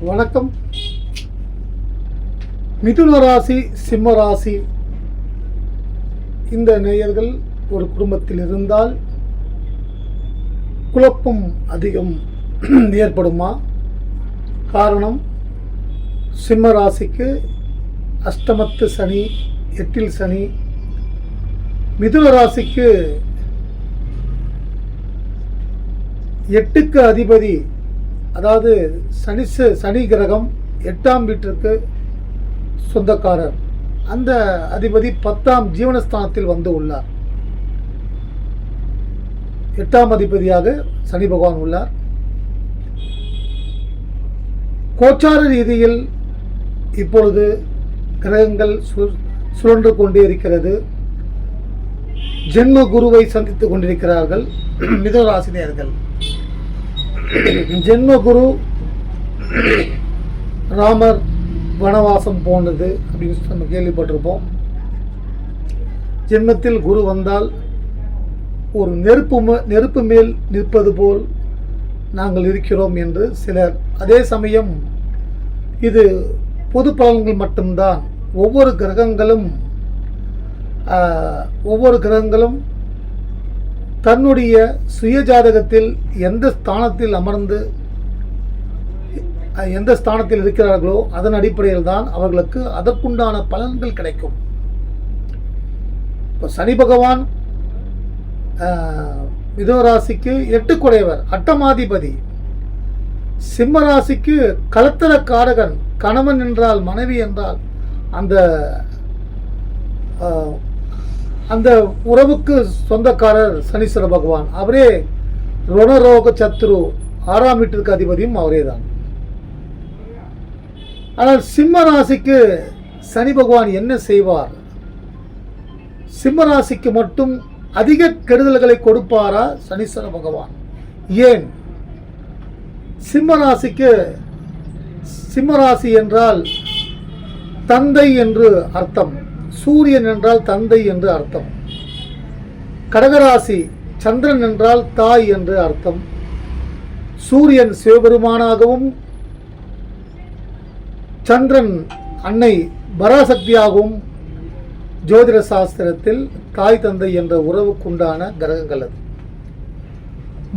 வணக்கம். மிதுன ராசி சிம்ம ராசி. இந்த நேயர்கள் ஒரு குடும்பத்தில் இருந்தால் குழப்பம் அதிகம் ஏற்படுமா? காரணம் சிம்ம ராசிக்கு அஷ்டமத்து சனி எட்டில் சனி. மிதுன ராசிக்கு எட்டுக்கு அதிபதி அதாவது சனி சனி கிரகம் எட்டாம் வீட்டிற்கு சொந்தக்காரர். அந்த அதிபதி பத்தாம் ஜீவனஸ்தானத்தில் வந்து உள்ளார். எட்டாம் அதிபதியாக சனி பகவான் உள்ளார். கோச்சார ரீதியில் இப்பொழுது கிரகங்கள் சு- சுழன்று கொண்டே இருக்கிறது. ஜென்ம குருவை சந்தித்துக் கொண்டிருக்கிறார்கள். மிதராசினியர்கள் ஜென்ம குரு ராமர் வனவாசம் போனது அப்படின்னு நம்ம கேள்விப்பட்டிருப்போம். ஜென்மத்தில் குரு வந்தால் ஒரு நெருப்பு நெருப்பு மேல் நிற்பது போல் நாங்கள் இருக்கிறோம் என்று சிலர். அதே சமயம் இது பொது பலன்கள் மட்டும்தான். ஒவ்வொரு கிரகங்களும் ஒவ்வொரு கிரகங்களும் தன்னுடைய சுயஜாதகத்தில் எந்த ஸ்தானத்தில் அமர்ந்து எந்த ஸ்தானத்தில் இருக்கிறார்களோ அதன் அடிப்படையில் தான் அவர்களுக்கு அதற்குண்டான பலன்கள் கிடைக்கும். இப்போ சனி பகவான் மிதராசிக்கு எட்டுக்குடையவர் அட்டமாதிபதி. சிம்ம ராசிக்கு கலத்தர காரகன் கணவன் என்றால் மனைவி என்றால் அந்த ஆஹ், அந்த உறவுக்கு சொந்தக்காரர் சனீஸ்வர பகவான். அவரே ருணரோக சத்ரு ஆறாம் வீட்டிற்கு அதிபதியும் அவரே தான். ஆனால் சிம்ம ராசிக்கு சனி பகவான் என்ன செய்வார்? சிம்ம ராசிக்கு மட்டும் அதிக கெடுதல்களை கொடுப்பாரா சனீஸ்வர பகவான்? ஏன்? சிம்ம ராசிக்கு சிம்ம ராசி என்றால் தந்தை என்று அர்த்தம். சூரியன் என்றால் தந்தை என்று அர்த்தம். கடகராசி சந்திரன் என்றால் தாய் என்று அர்த்தம். சூரியன் சிவபெருமானாகவும் சந்திரன் அன்னை பராசக்தியாகவும் ஜோதிட சாஸ்திரத்தில் தாய் தந்தை என்ற உறவுக்குண்டான கிரகங்கள் அது.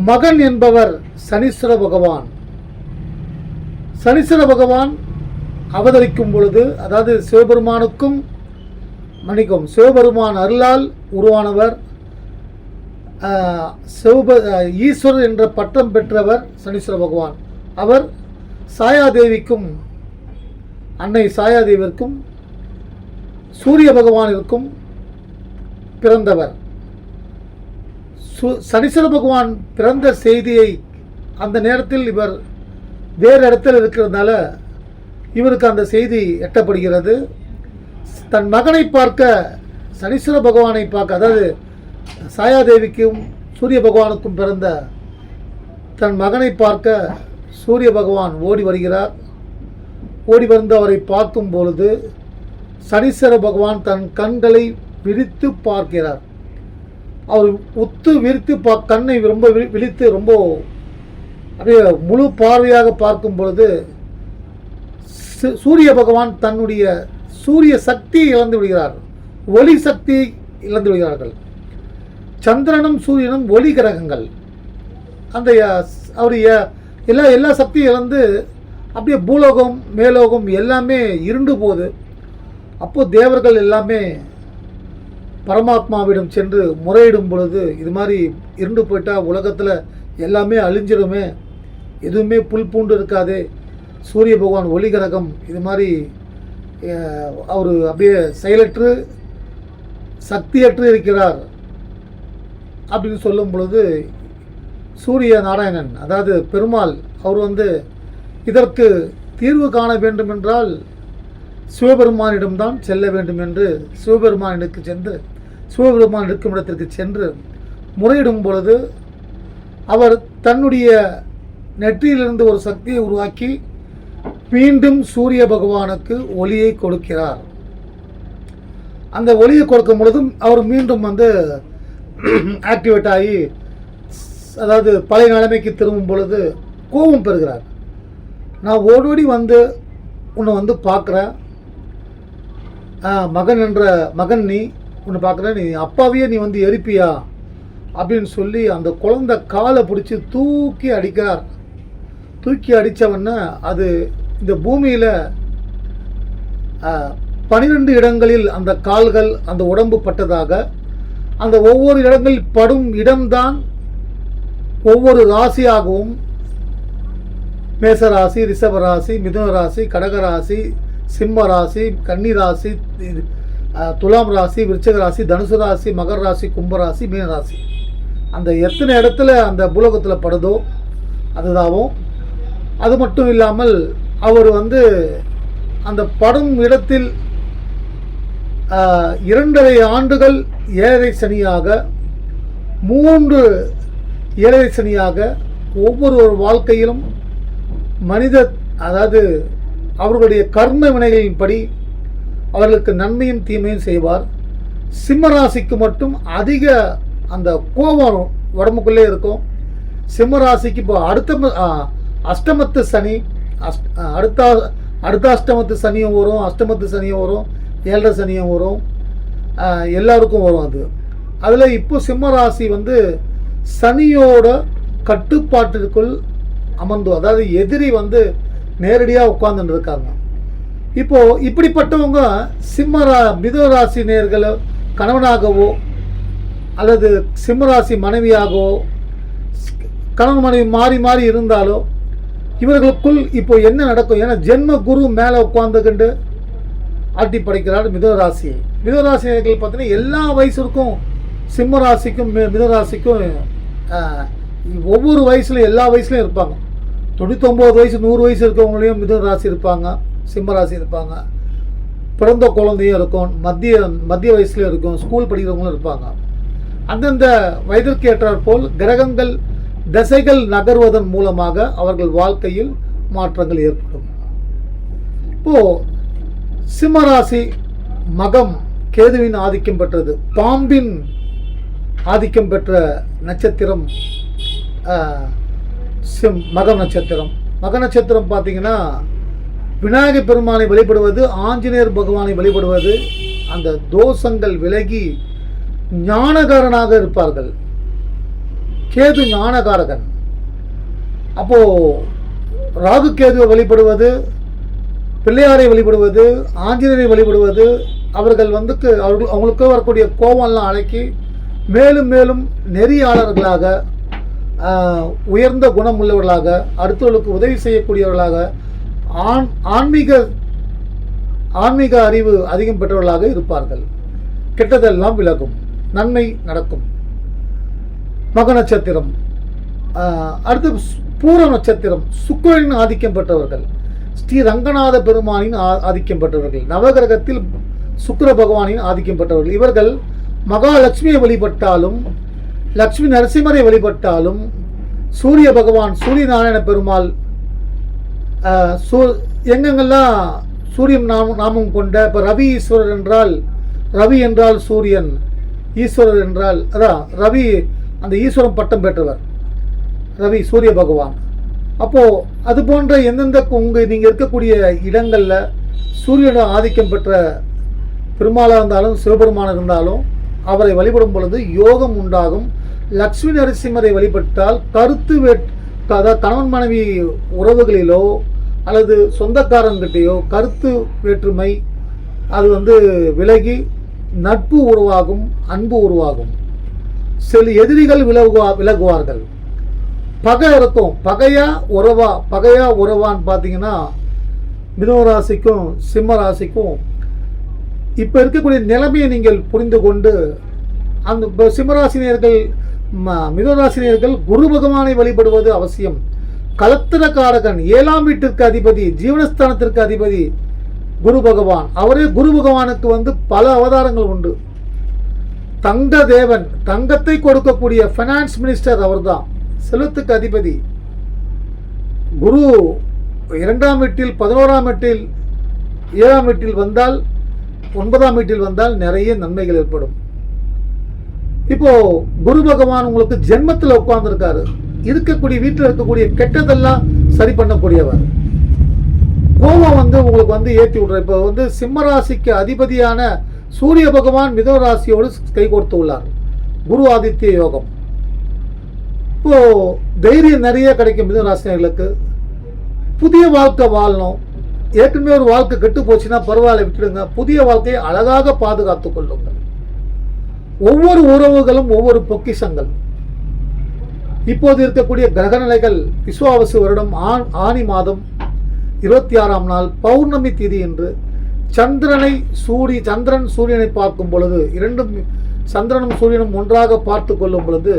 மகன் என்பவர் சனீஸ்வர பகவான். சனீஸ்வர பகவான் அவதரிக்கும் பொழுது அதாவது சிவபெருமானுக்கும் மன்னிக்கும் சிவபெருமான் அருளால் உருவானவர் சிவப ஈஸ்வரர் என்ற பட்டம் பெற்றவர் சனீஸ்வர பகவான். அவர் சாயாதேவிக்கும் அன்னை சாயாதேவிற்கும் சூரிய பகவானிற்கும் பிறந்தவர். சு- சனீஸ்வர பகவான் பிறந்த செய்தியை அந்த நேரத்தில் இவர் வேறு இடத்தில் இருக்கிறதுனால இவருக்கு அந்த செய்தி எட்டப்படுகிறது. தன் மகனை பார்க்க சனீஸ்வர பகவானை பார்க்க அதாவது சாயாதேவிக்கும் சூரிய பகவானுக்கும் பிறந்த தன் மகனை பார்க்க சூரிய பகவான் ஓடி வருகிறார். ஓடி வந்து அவரை பார்க்கும் பொழுது சனீஸ்வர பகவான் தன் கண்களை விரித்து பார்க்கிறார். அவர் உத்து விரித்து பா கண்ணை ரொம்ப விழித்து ரொம்ப அப்படியே முழு பார்வையாக பார்க்கும் பொழுது சு- சூரிய பகவான் தன்னுடைய சூரிய சக்தியை இழந்து விடுகிறார்கள் ஒளி சக்தி இழந்து விடுகிறார்கள். சந்திரனும் சூரியனும் ஒளி கிரகங்கள். அந்த அஹ், அவருடைய எல்லா எல்லா சக்தியும் இழந்து அப்படியே பூலோகம் மேலோகம் எல்லாமே இருண்டு போகுது. அப்போது தேவர்கள் எல்லாமே பரமாத்மாவிடம் சென்று முறையிடும் பொழுது இது மாதிரி இருண்டு போயிட்டால் உலகத்தில் எல்லாமே அழிஞ்சிருமே. எதுவுமே புல் பூண்டு இருக்காதே. சூரிய பகவான் ஒளி கிரகம் இது மாதிரி அவர் அப்படியே செயலற்று சக்தியற்று இருக்கிறார் அப்படின்னு சொல்லும் பொழுது சூரிய நாராயணன் அதாவது பெருமாள் அவர் வந்து இதற்கு தீர்வு காண வேண்டுமென்றால் சிவபெருமானிடம்தான் செல்ல வேண்டும் என்று சிவபெருமானிடக்கு சென்று சிவபெருமான் இருக்கும் இடத்திற்கு சென்று முறையிடும் பொழுது அவர் தன்னுடைய நெற்றியிலிருந்து ஒரு சக்தியை உருவாக்கி மீண்டும் சூரிய பகவானுக்கு ஒளியை கொடுக்கிறார். அந்த ஒளியை கொடுக்கும் பொழுதும் அவர் மீண்டும் வந்து ஆக்டிவேட் ஆகி அதாவது பழைய நிலைமைக்கு திரும்பும் பொழுது கோபம் பெறுகிறார். நான் ஓடோடி வந்து உன்னை வந்து பார்க்குறேன். மகன் என்ற மகன் நீ உன்னை பார்க்குறேன். நீ அப்பாவையே நீ வந்து எரிப்பியா? அப்படின்னு சொல்லி அந்த குழந்தை காலை பிடிச்சி தூக்கி அடிக்கிறார். தூக்கி அடித்தவொன்னே அது இந்த பூமியில் பனிரெண்டு இடங்களில் அந்த கால்கள் அந்த உடம்பு பட்டதாக அந்த ஒவ்வொரு இடங்களில் படும் இடம்தான் ஒவ்வொரு ராசியாகவும் மேசராசி ரிஷப ராசி மிதுன ராசி கடக ராசி சிம்ம ராசி கன்னி ராசி துலாம் ராசி விருச்சக ராசி தனுசு ராசி மகர ராசி கும்பராசி மீனராசி. அந்த எத்தனை இடத்துல அந்த பூலோகத்தில் படுதோ அதுதாகவும் அது மட்டும் இல்லாமல் அவர் வந்து அந்த படும் இடத்தில் இரண்டரை ஆண்டுகள் ஏழரை சனியாக மூன்று ஏழரை சனியாக ஒவ்வொரு ஒரு வாழ்க்கையிலும் மனித அதாவது அவர்களுடைய கர்ம வினைகளின்படி அவர்களுக்கு நன்மையும் தீமையும் செய்வார். சிம்மராசிக்கு மட்டும் அதிக அந்த கோபம் உடம்புக்குள்ளே இருக்கும். சிம்மராசிக்கு இப்போ அடுத்த ம- அஷ்டமத்து சனி அஷ்ட அடுத்த அடுத்த அஷ்டமத்து சனியும் வரும் அஷ்டமத்து சனியும் வரும் ஏழரை சனியும் வரும் எல்லாருக்கும் வரும் அது. அதில் இப்போ சிம்ம ராசி வந்து சனியோட கட்டுப்பாட்டிற்குள் அமர்ந்து அதாவது எதிரி வந்து நேரடியாக உட்கார்ந்துட்டு இருக்காங்க. இப்போ இப்படிப்பட்டவங்க சிம்ம ரா மிதுன ராசி நேர்களை கணவனாகவோ அல்லது சிம்மராசி மனைவியாகவோ கணவன் மனைவி மாறி மாறி இருந்தாலோ இவர்களுக்குள் இப்போ என்ன நடக்கும்? ஏன்னா ஜென்ம குரு மேலே உட்காந்துக்கிண்டு ஆட்டி படைக்கிறார் மிதுன ராசி பார்த்தீங்கன்னா எல்லா வயசுக்கும் சிம்ம ராசிக்கும் மி- ராசிக்கும் ஒவ்வொரு வயசுலையும் எல்லா வயசுலையும் இருப்பாங்க. தொண்ணூத்தொம்பது வயசு நூறு வயசு இருக்கவங்களையும் மிதுன ராசி இருப்பாங்க சிம்ம ராசி இருப்பாங்க. பிறந்த குழந்தையும் இருக்கும் மத்திய மத்திய வயசுலையும் இருக்கும் ஸ்கூல் படிக்கிறவங்களும் இருப்பாங்க. அந்தந்த வயதிற்கு ஏற்றாற்போல் கிரகங்கள் திசைகள் நகர்வதன் மூலமாக அவர்கள் வாழ்க்கையில் மாற்றங்கள் ஏற்படும். இப்போ சிம்மராசி மகம் கேதுவின் ஆதிக்கம் பெற்றது. பாம்பின் ஆதிக்கம் பெற்ற நட்சத்திரம் சிம் மக நட்சத்திரம். மக நட்சத்திரம் பார்த்தீங்கன்னா விநாயகர் பெருமானை வழிபடுவது ஆஞ்சநேயர் பகவானை வழிபடுவது அந்த தோஷங்கள் விலகி ஞானகாரனாக இருப்பார்கள். கேது ஞானகாரகன். அப்போது ராகு கேதுவை வழிபடுவது பிள்ளையாரை வழிபடுவது ஆஞ்சநேயரை வழிபடுவது அவர்கள் வந்து அவர்கள் அவங்களுக்கு வரக்கூடிய கோபம்லாம் அடக்கி மேலும் மேலும் நெறியாளர்களாக உயர்ந்த குணம் உள்ளவர்களாக அடுத்தவர்களுக்கு உதவி செய்யக்கூடியவர்களாக ஆண் ஆன்மீக ஆன்மீக அறிவு அதிகம் பெற்றவர்களாக இருப்பார்கள். கெட்டதெல்லாம் விலகும். நன்மை நடக்கும். மக நட்சத்திரம். அடுத்து பூர நட்சத்திரம். சுக்கிரனின் ஆதிக்கம் பெற்றவர்கள். ஸ்ரீ ரங்கநாத பெருமானின் ஆ- ஆதிக்கம் பெற்றவர்கள். நவகிரகத்தில் சுக்கர பகவானின் ஆதிக்கம் பெற்றவர்கள். இவர்கள் மகாலட்சுமியை வழிபட்டாலும் லக்ஷ்மி நரசிம்மரை வழிபட்டாலும் சூரிய பகவான் சூரிய நாராயண பெருமாள் சூ- எங்கெங்கெல்லாம் சூரியன் நாமம் நாமம் கொண்ட இப்போ ரவி ஈஸ்வரர் என்றால் ரவி என்றால் சூரியன் ஈஸ்வரர் என்றால் அதான் ரவி அந்த ஈஸ்வரன் பட்டம் பெற்றவர் ரவி சூரிய பகவான். அப்போது அது போன்ற எந்தெந்த உங்கள் நீங்கள் இருக்கக்கூடிய இடங்களில் சூரியனோட ஆதிக்கம் பெற்ற பெருமாளாக இருந்தாலும் சிவபெருமானாக இருந்தாலும் அவரை வழிபடும் பொழுது யோகம் உண்டாகும். லக்ஷ்மி நரசிம்மரை வழிபட்டால் கருத்து வேட் அதாவது கணவன் மனைவி உறவுகளிலோ அல்லது சொந்தக்காரங்கிட்டேயோ கருத்து வேற்றுமை அது வந்து விலகி நட்பு உருவாகும் அன்பு உருவாகும். சில எதிரிகள் விலகுவா விலகுவார்கள். பகை இருக்கும் பகையா உறவா பகையா உறவான்னு பார்த்தீங்கன்னா மிதுனராசிக்கும் சிம்ம ராசிக்கும் இப்போ இருக்கக்கூடிய நிலைமையை நீங்கள் புரிந்து கொண்டு அந்த இப்போ சிம்மராசினியர்கள் ம- மிதுனராசினியர்கள் குரு பகவானை வழிபடுவது அவசியம். கலத்திரக்காரகன் ஏழாம் வீட்டிற்கு அதிபதி ஜீவனஸ்தானத்திற்கு அதிபதி குரு பகவான். அவரே குரு பகவானுக்கு வந்து பல அவதாரங்கள் உண்டு. தங்க தேவன் தங்கத்தை கொடுக்கக்கூடிய ஃபைனான்ஸ் மினிஸ்டர் அவர்தான். செலுத்துக்கு அதிபதி. குரு இரண்டாம் வீட்டில் பதினோராம் வீட்டில் ஏழாம் வீட்டில் வந்தால் ஒன்பதாம் வீட்டில் வந்தால் நிறைய நன்மைகள் ஏற்படும். இப்போ குரு பகவான் உங்களுக்கு ஜென்மத்தில் உட்கார்ந்துருக்காரு. இருக்கக்கூடிய வீட்டில் இருக்கக்கூடிய கெட்டதெல்லாம் சரி பண்ணக்கூடியவர். கோபம் வந்து உங்களுக்கு வந்து ஏற்றி விட்ற இப்போ வந்து சிம்மராசிக்கு அதிபதியான சூரிய பகவான் மிதன ராசியோடு கைகோர்த்து உள்ளார். குரு ஆதித்ய யோகம். இப்போ தைரியம் நிறைய கிடைக்கும் மிதன ராசினர்களுக்கு புதிய வாழ்க்கை வாழணும். ஏற்கனவே ஒரு வாழ்க்கை கெட்டு போச்சுன்னா பரவாயில்ல விட்டுடுங்க. புதிய வாழ்க்கையை அழகாக பாதுகாத்துக் கொள்ளுங்கள். ஒவ்வொரு உறவுகளும் ஒவ்வொரு பொக்கிஷங்கள். இப்போது இருக்கக்கூடிய கிரகநிலைகள் விஸ்வாவசு வருடம் ஆண் ஆனி மாதம் இருபத்தி ஆறாம் நாள் பௌர்ணமி திதி என்று சந்திரனை சூரிய சந்திரன் சூரியனை பார்க்கும் பொழுது இரண்டும் சந்திரனும் சூரியனும் ஒன்றாக பார்த்து கொள்ளும் பொழுது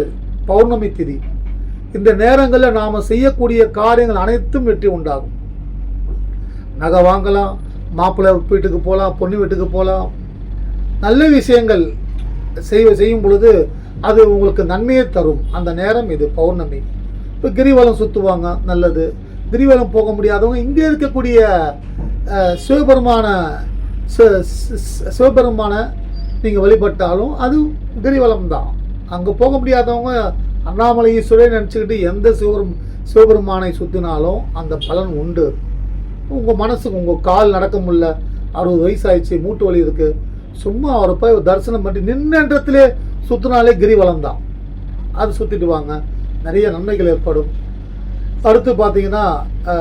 பௌர்ணமி திதி. இந்த நேரங்களில் நாம் செய்யக்கூடிய காரியங்கள் அனைத்தும் வெற்றி உண்டாகும். நகை வாங்கலாம் மாப்பிள்ளை வீட்டுக்கு போகலாம் பொண்ணு வீட்டுக்கு போகலாம் நல்ல விஷயங்கள் செய்ய செய்யும் பொழுது அது உங்களுக்கு நன்மையை தரும். அந்த நேரம் இது பௌர்ணமி. இப்போ கிரிவலம் சுற்றுவாங்க நல்லது. கிரிவலம் போக முடியாதவங்க இங்கே இருக்கக்கூடிய சிவபெருமான சி- சிவபெருமான நீங்கள் வழிபட்டாலும் அது கிரிவலம் தான் அங்கே போக முடியாதவங்க அண்ணாமலை ஈஸ்வரன் நினச்சிக்கிட்டு எந்த சிவபெரும் சிவபெருமானை சுற்றினாலும் அந்த பலன் உண்டு. உங்கள் மனசுக்கு உங்கள் கால் நடக்க முடியல அறுபது வயசு ஆயிடுச்சு மூட்டு வலி இருக்குது சும்மா அவரை போய் தரிசனம் பண்ணி நின்றத்திலே சுற்றினாலே கிரிவலம் தான் அது சுற்றிட்டு வாங்க. நிறைய நன்மைகள் ஏற்படும். அடுத்து பார்த்தீங்கன்னா சுக்கர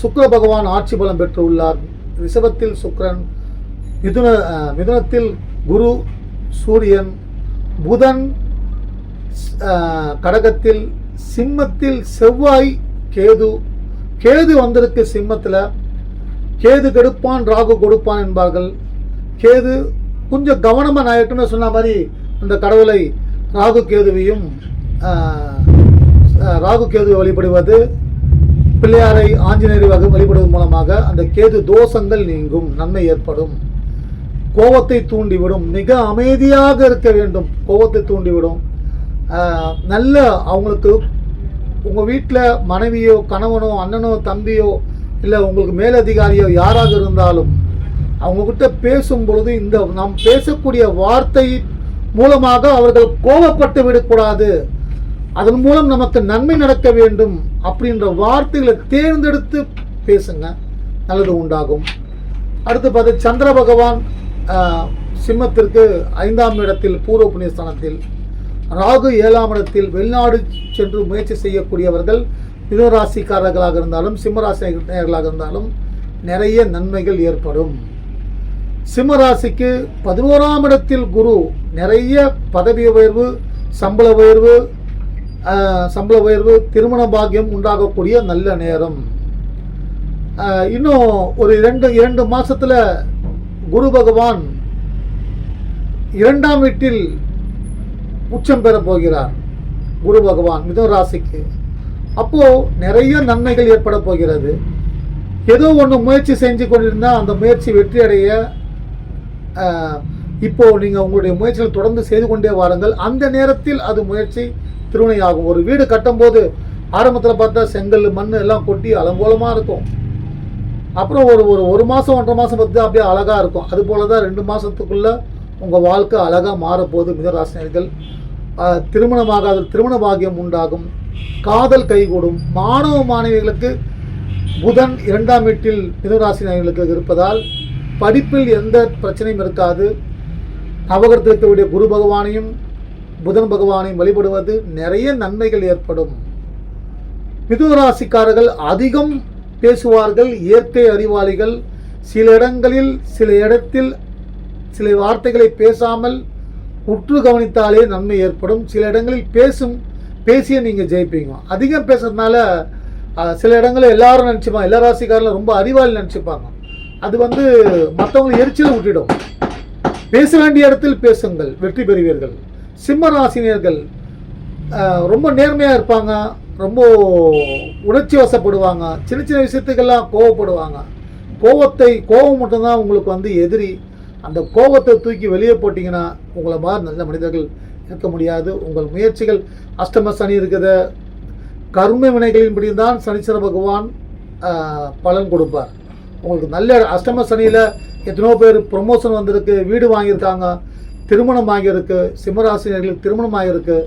சுக்கிர பகவான் ஆட்சி பலம் பெற்று உள்ளார். ரிஷபத்தில் சுக்ரன் மிதுன மிதுனத்தில் குரு சூரியன் புதன் கடகத்தில் சிம்மத்தில் செவ்வாய் கேது. கேது வந்திருக்கு சிம்மத்தில். கேது கெடுப்பான் ராகு கொடுப்பான் என்பார்கள். கேது கொஞ்சம் கவனமாக நான் ஏற்கனவே சொன்ன மாதிரி அந்த கடவுளை ராகு கேதுவையும் ராகு கேதுவை வழிபடுவது பிள்ளையாரை ஆஞ்சநேயரை வழிபடுவதன் மூலமாக அந்த கேது தோஷங்கள் நீங்கும் நன்மை ஏற்படும். கோபத்தை தூண்டிவிடும். மிக அமைதியாக இருக்க வேண்டும். கோபத்தை தூண்டிவிடும். நல்ல அவங்களுக்கு உங்கள் வீட்டில் மனைவியோ கணவனோ அண்ணனோ தம்பியோ இல்லை உங்களுக்கு மேலதிகாரியோ யாராக இருந்தாலும் அவங்கக்கிட்ட பேசும் பொழுது இந்த நாம் பேசக்கூடிய வார்த்தை மூலமாக அவர்கள் கோபப்பட்டு விடக்கூடாது. அதன் மூலம் நமக்கு நன்மை நடக்க வேண்டும் அப்படின்ற வார்த்தைகளை தேர்ந்தெடுத்து பேசுங்க. நல்லது உண்டாகும். அடுத்து பார்த்து சந்திர பகவான் சிம்மத்திற்கு ஐந்தாம் இடத்தில் பூர்வ புண்ணியஸ்தானத்தில் ராகு ஏழாம் இடத்தில் வெளிநாடு சென்று முயற்சி செய்யக்கூடியவர்கள் மிதராசிக்காரர்களாக இருந்தாலும் சிம்மராசினியர்களாக இருந்தாலும் நிறைய நன்மைகள் ஏற்படும். சிம்மராசிக்கு பதினோராம் இடத்தில் குரு நிறைய பதவி உயர்வு சம்பள உயர்வு சம்பள உயர்வு திருமண பாக்கியம் உண்டாகக்கூடிய நல்ல நேரம். இன்னும் ஒரு இரண்டு இரண்டு மாதத்தில் குரு பகவான் இரண்டாம் வீட்டில் உச்சம் பெற போகிறார். குரு பகவான் மிதுன ராசிக்கு. அப்போது நிறைய நன்மைகள் ஏற்பட போகிறது. ஏதோ ஒன்று முயற்சி செஞ்சு கொண்டிருந்தால் அந்த முயற்சி வெற்றி அடைய இப்போது நீங்கள் உங்களுடைய முயற்சிகள் தொடர்ந்து செய்து கொண்டே வாருங்கள். அந்த நேரத்தில் அது முயற்சி திருவினையாகும். ஒரு வீடு கட்டும்போது ஆரம்பத்தில் பார்த்தா செங்கல் மண் எல்லாம் கொட்டி அலங்கோலமாக இருக்கும். அப்புறம் ஒரு ஒரு ஒரு மாதம் ஒன்றரை மாதம் பார்த்து அப்படியே அழகாக இருக்கும். அது போல தான் ரெண்டு மாதத்துக்குள்ளே உங்கள் வாழ்க்கை அழகாக மாறப்போகுது மிதராசினியர்கள் திருமணமாகாத திருமண பாகியம் உண்டாகும். காதல் கைகூடும். மாணவ மாணவிகளுக்கு புதன் இரண்டாம் வீட்டில் மிதராசினியர்களுக்கு இருப்பதால் படிப்பில் எந்த பிரச்சனையும் இருக்காது. நவகரத்தில் இருக்கக்கூடிய குரு பகவானையும் புதன் பகவானை வழிபடுவது நிறைய நன்மைகள் ஏற்படும். மிதுராசிக்காரர்கள் அதிகம் பேசுவார்கள் இயற்கை அறிவாளிகள். சில இடங்களில் சில இடத்தில் சில வார்த்தைகளை பேசாமல் உற்று கவனித்தாலே நன்மை ஏற்படும். சில இடங்களில் பேசும் பேசிய நீங்கள் ஜெயிப்பீங்க. அதிகம் பேசுறதுனால சில இடங்களில் எல்லாரும் நினச்சிப்பாங்க. எல்லா ராசிக்காரர்களும் ரொம்ப அறிவாளி நினச்சிப்பாங்க. அது வந்து மற்றவங்களை எரிச்சலை விட்டுடும் பேச வேண்டிய இடத்தில் பேசுங்கள். வெற்றி பெறுவீர்கள். சிம்மராசினியர்கள் ரொம்ப நேர்மையாக இருப்பாங்க ரொம்ப உணர்ச்சி வசப்படுவாங்க சின்ன சின்ன விஷயத்துக்கெல்லாம் கோவப்படுவாங்க. கோவத்தை கோபம் மட்டும்தான் உங்களுக்கு வந்து எதிரி. அந்த கோபத்தை தூக்கி வெளியே போட்டிங்கன்னா உங்களை மாதிரி நல்ல மனிதர்கள் இருக்க முடியாது. உங்கள் முயற்சிகள் அஷ்டம சனி இருக்கிற கர்ம வினைகளின்படி தான் சனீஸ்வர பகவான் பலன் கொடுப்பார். உங்களுக்கு நல்ல அஷ்டம சனியில் எத்தனையோ பேர் ப்ரொமோஷன் வந்திருக்கு வீடு வாங்கியிருக்காங்க. திருமணம் ஆகியிருக்கு சிம்மராசினியர்கள் திருமணம் ஆகியிருக்கு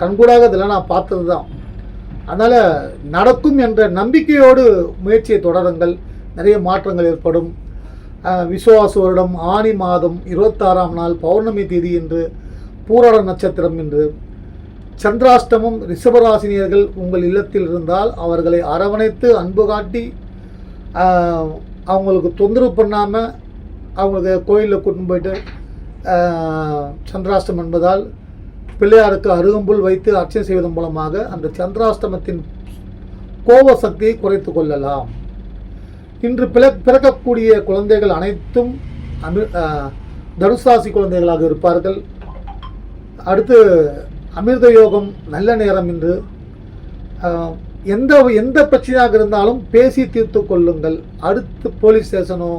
கண்கூடாக இதெல்லாம் நான் பார்த்தது தான் அதனால் நடக்கும் என்ற நம்பிக்கையோடு முயற்சியை தொடருங்கள். நிறைய மாற்றங்கள் ஏற்படும். விசுவாச வருடம் ஆனி மாதம் இருபத்தாறாம் நாள் பௌர்ணமி தேதி என்று பூராட நட்சத்திரம் என்று சந்திராஷ்டமம் ரிஷபராசினியர்கள் உங்கள் இல்லத்தில் இருந்தால் அவர்களை அரவணைத்து அன்பு காட்டி அவங்களுக்கு தொந்தரவு பண்ணாமல் அவங்களுக்கு கோயிலில் கூட்டின்னு போயிட்டு சந்திராஷ்டம் என்பதால் பிள்ளையாருக்கு அருகம்புல் வைத்து அர்ச்சனை செய்வதன் மூலமாக அந்த சந்திராஷ்டமத்தின் கோப சக்தியை குறைத்து கொள்ளலாம். இன்று பிற பிறக்கக்கூடிய குழந்தைகள் அனைத்தும் அமி தனுசாசி குழந்தைகளாக இருப்பார்கள். அடுத்து அமிர்த யோகம் நல்ல நேரம் என்று எந்த எந்த பிரச்சனையாக இருந்தாலும் பேசி தீர்த்து கொள்ளுங்கள். அடுத்து போலீஸ் ஸ்டேஷனோ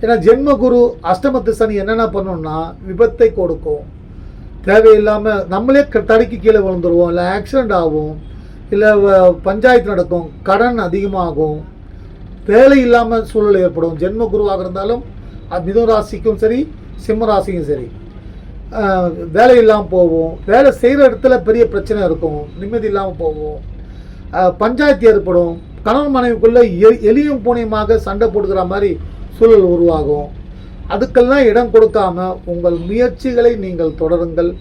ஏன்னா ஜென்மகுரு அஷ்டமத்து சனி என்னென்ன பண்ணும்னா விபத்தை கொடுக்கும். தேவையில்லாமல் நம்மளே க- தடுக்கி கீழே விழுந்துருவோம். இல்லை ஆக்சிடெண்ட் ஆகும். இல்லை பஞ்சாயத்து நடக்கும். கடன் அதிகமாகும். வேலை இல்லாமல் சூழல் ஏற்படும். ஜென்ம குருவாக இருந்தாலும் அது மிதுன ராசிக்கும் சரி சிம்ம ராசிக்கும் சரி. வேலை இல்லாமல் போவோம். வேலை செய்கிற இடத்துல பெரிய பிரச்சனை இருக்கும். நிம்மதி இல்லாமல் போவோம். பஞ்சாயத்து ஏற்படும். கணவன் மனைவிக்குள்ளே எ- எளியும் பூனையுமாக சண்டை போட்டுக்கிற மாதிரி சூழல் உருவாகும். அதுக்கெல்லாம் இடம் கொடுக்காம உங்கள் முயற்சிகளை நீங்கள் தொடருங்கள்.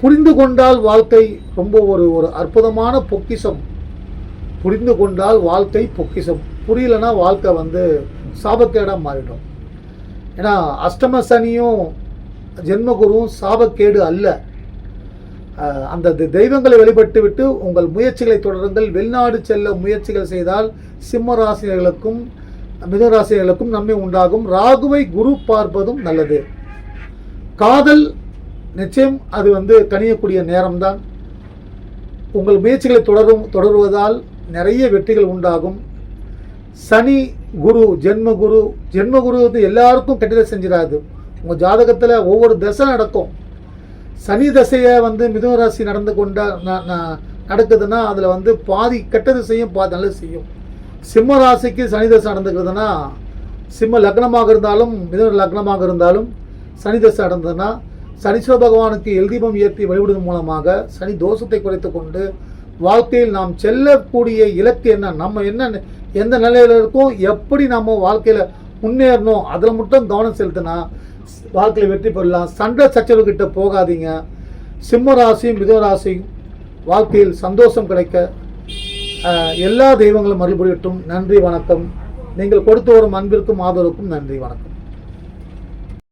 புரிந்து கொண்டால் வாழ்க்கை ரொம்ப ஒரு ஒரு அற்புதமான பொக்கிஷம். புரிந்து கொண்டால் வாழ்க்கை பொக்கிஷம். புரியலனா வாழ்க்கை வந்து சாபக்கேடாக மாறிடும். ஏன்னா அஷ்டம சனியும் ஜென்மகுருவும் சாபக்கேடு அல்ல. அந்த தெ- தெய்வங்களை வழிபட்டு விட்டு உங்கள் முயற்சிகளை தொடருங்கள். வெளிநாடு செல்ல முயற்சிகள் செய்தால் சிம்ம ராசினர்களுக்கும் மிதராசிகளுக்கும் நன்மை உண்டாகும். ராகுவை குரு பார்ப்பதும் நல்லது. காதல் நிச்சயம் அது வந்து கனியக்கூடிய நேரம்தான். உங்கள் முயற்சிகளை தொடரும் தொடருவதால் நிறைய வெற்றிகள் உண்டாகும். சனி குரு ஜென்ம குரு ஜென்ம குரு வந்து எல்லாருக்கும் கெட்டதை செஞ்சிடாது. உங்கள் ஜாதகத்தில் ஒவ்வொரு தசை நடக்கும். சனி தசையை வந்து மிதுன ராசி நடந்து கொண்டா ந- ந- நடக்குதுன்னா அதில் வந்து பாதி கெட்டது செய்யும் பாதி நல்லது செய்யும். சிம்ம ராசிக்கு சனி நடந்துக்கிறதுனா சிம்ம லக்னமாக இருந்தாலும் மிதன லக்னமாக இருந்தாலும் சனிதசை நடந்ததுன்னா சனீஸ்வர பகவானுக்கு எல்தீபம் ஏற்றி வழிபடுவதன் மூலமாக சனி தோஷத்தை குறைத்து கொண்டு வாழ்க்கையில் நாம் செல்லக்கூடிய இலக்கு என்ன? நம்ம என்ன எந்த நிலையில் இருக்கோம்? எப்படி நம்ம வாழ்க்கையில் முன்னேறணும்? அதில் மட்டும் கவனம் செலுத்தினா வாழ்க்கையில் வெற்றி பெறலாம். சண்டை சச்சரவுகிட்ட போகாதீங்க. சிம்ம ராசியும் மிதுன ராசியும் வாழ்க்கையில் சந்தோஷம் கிடைக்க எல்லா தெய்வங்களும் மறுபடியும் நன்றி வணக்கம். நீங்கள் கொடுத்து வரும் அன்பிற்கும் ஆதரவுக்கும் நன்றி வணக்கம்.